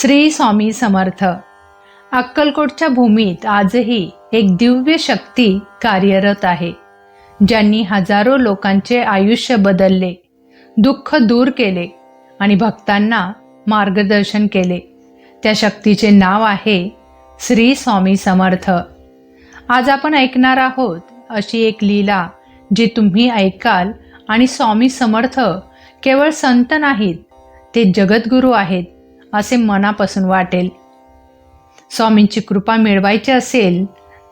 श्री स्वामी समर्थ. अक्कलकोटच्या भूमीत आजही एक दिव्य शक्ती कार्यरत आहे ज्यांनी हजारो लोकांचे आयुष्य बदलले दुःख दूर केले आणि भक्तांना मार्गदर्शन केले. त्या शक्तीचे नाव आहे श्री स्वामी समर्थ. आज आपण ऐकणार आहोत अशी एक लीला जी तुम्ही ऐकाल आणि स्वामी समर्थ केवळ संत नाहीत ते जगद्गुरू आहेत. असे मनापासून वाटेल. स्वामींची कृपा मिळवायची असेल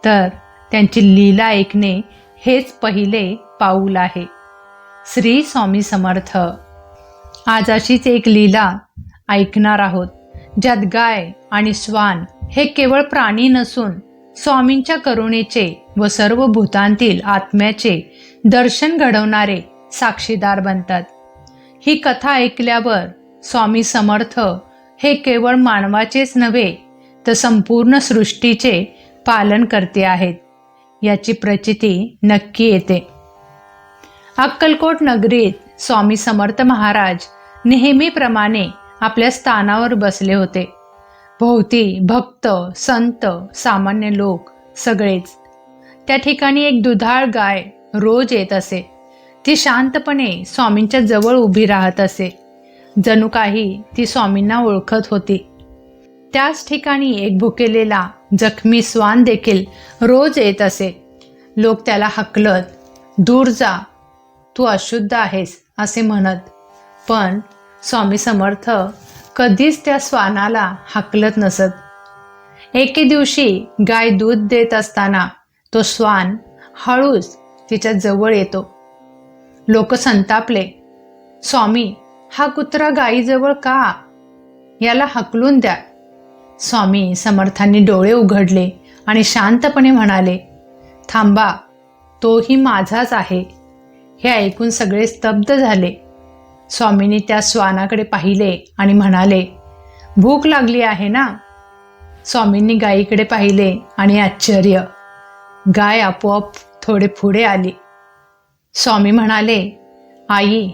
तर त्यांची लीला ऐकणे हेच पहिले पाऊल आहे. श्री स्वामी समर्थ. आज अशीच एक लीला ऐकणार आहोत ज्यात गाय आणि श्वान हे केवळ प्राणी नसून स्वामींच्या करुणेचे व सर्व भूतांतील आत्म्याचे दर्शन घडवणारे साक्षीदार बनतात. ही कथा ऐकल्यावर स्वामी समर्थ हे केवळ मानवाचेच नव्हे तर संपूर्ण सृष्टीचे पालन करते आहेत. याची प्रचिती नक्की येते. अक्कलकोट नगरीत स्वामी समर्थ महाराज नेहमीप्रमाणे आपल्या स्थानावर बसले होते. भोवती भक्त संत सामान्य लोक सगळेच. त्या ठिकाणी एक दुधाळ गाय रोज येत असे. ती शांतपणे स्वामींच्या जवळ उभी राहत असे. जणू काही ती स्वामींना ओळखत होती. त्याच ठिकाणी एक भुकेलेला जखमी स्वान देखील रोज येत असे. लोक त्याला हकलत दूर जा तू अशुद्ध आहेस असे म्हणत. पण स्वामी समर्थ कधीच त्या स्वानाला हाकलत नसत. एके दिवशी गाय दूध देत असताना तो श्वान हळूच तिच्या जवळ येतो. लोक संतापले स्वामी हा कुत्रा गायीजवळ का? याला हकलून द्या. स्वामी समर्थांनी डोळे उघडले आणि शांतपणे म्हणाले थांबा तोही माझाच आहे. हे ऐकून सगळे स्तब्ध झाले. स्वामींनी त्या श्वानाकडे पाहिले आणि म्हणाले भूक लागली आहे ना? स्वामींनी गायीकडे पाहिले आणि आश्चर्य गाय आपोआप थोडे पुढे आली. स्वामी म्हणाले आई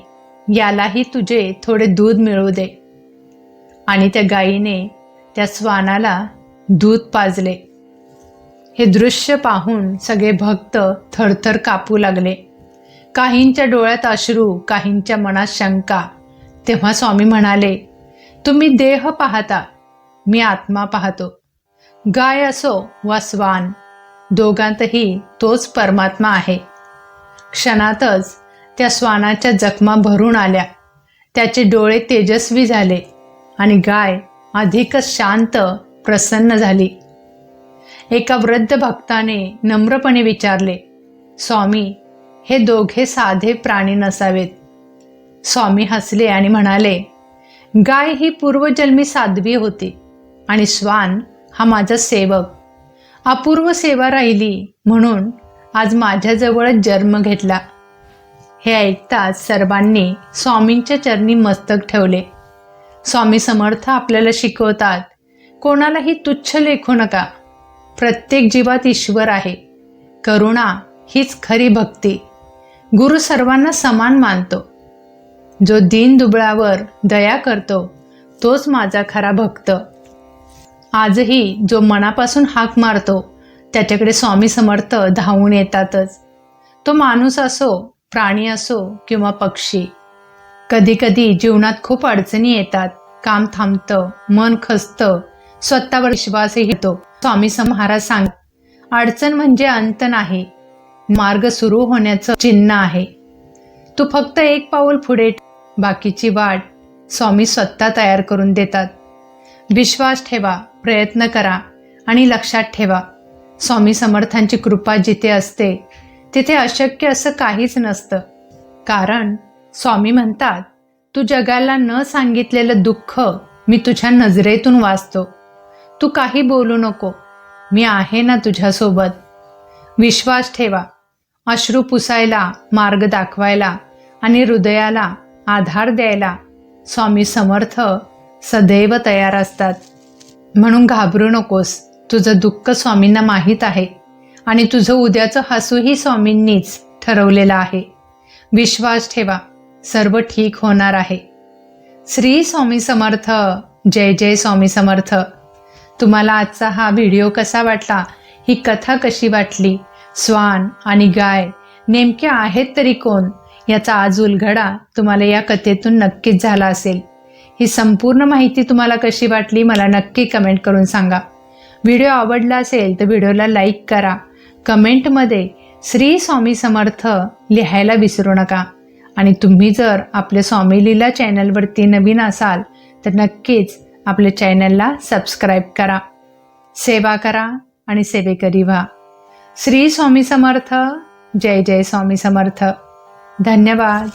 यालाही तुझे थोडे दूध मिळू दे. आणि त्या गायीने त्या श्वानाला दूध पाजले. हे दृश्य पाहून सगळे भक्त थरथर कापू लागले. काहींच्या डोळ्यात अश्रू काहींच्या मनात शंका. तेव्हा स्वामी म्हणाले तुम्ही देह पाहता मी आत्मा पाहतो. गाय असो वा स्वान दोघांतही तोच परमात्मा आहे. क्षणातच त्या श्वानाच्या जखमा भरून आल्या. त्याचे डोळे तेजस्वी झाले आणि गाय अधिकच शांत प्रसन्न झाली. एका वृद्ध भक्ताने नम्रपणे विचारले स्वामी हे दोघे साधे प्राणी नसावेत. स्वामी हसले आणि म्हणाले गाय ही पूर्वजन्मी साध्वी होती आणि श्वान हा माझा सेवक. अपूर्व सेवा राहिली म्हणून आज माझ्याजवळच जन्म घेतला. हे ऐकताच सर्वांनी स्वामींच्या चरणी मस्तक ठेवले. स्वामी समर्थ आपल्याला शिकवतात कोणालाही तुच्छ लेखू नका. प्रत्येक जीवात ईश्वर आहे. करुणा हीच खरी भक्ती. गुरु सर्वांना समान मानतो. जो दीन दुबळावर दया करतो तोच माझा खरा भक्त. आजही जो मनापासून हाक मारतो त्याच्याकडे स्वामी समर्थ धावून येतातच. तो माणूस असो प्राणी असो किंवा पक्षी कधीकधी जीवनात खूप अडचणी येतात. काम थांबतं मन खचतं स्वतःवर विश्वासही येतो. स्वामी महाराज सांग अडचण म्हणजे अंत नाही मार्ग सुरू होण्याचं चिन्ह आहे. तू फक्त एक पाऊल पुढे बाकीची वाट स्वामी स्वतः तयार करून देतात. विश्वास ठेवा प्रयत्न करा आणि लक्षात ठेवा. स्वामी समर्थांची कृपा जिथे असते तिथे अशक्य असं काहीच नसतं. कारण स्वामी म्हणतात तू जगाला न सांगितलेलं दुःख मी तुझ्या नजरेतून वाचतो. तू काही बोलू नको. मी आहे ना तुझ्यासोबत. विश्वास ठेवा. अश्रू पुसायला मार्ग दाखवायला आणि हृदयाला आधार द्यायला स्वामी समर्थ सदैव तयार असतात. म्हणून घाबरू नकोस. तुझं दुःख स्वामींना माहीत आहे. आणि तुझं उद्याचं हसूही स्वामींनीच ठरवलेलं आहे. विश्वास ठेवा सर्व ठीक होणार आहे. श्री स्वामी समर्थ जय जय स्वामी समर्थ. तुम्हाला आजचा हा व्हिडिओ कसा वाटला? ही कथा कशी वाटली? स्वान आणि गाय नेमके आहेत तरी कोण? याचा आज उलघडा तुम्हाला या कथेतून नक्कीच झाला असेल. ही संपूर्ण माहिती तुम्हाला कशी वाटली मला नक्की कमेंट करून सांगा. व्हिडिओ आवडला असेल तर व्हिडिओला लाईक करा. कमेंटमध्ये श्री स्वामी समर्थ लिहायला विसरू नका. आणि तुम्ही जर आपल्या स्वामी लीला चॅनलवरती नवीन असाल तर नक्कीच आपल्या चॅनलला सबस्क्राईब करा. सेवा करा आणि सेवेकरी व्हा. श्री स्वामी समर्थ. जय जय स्वामी समर्थ. धन्यवाद.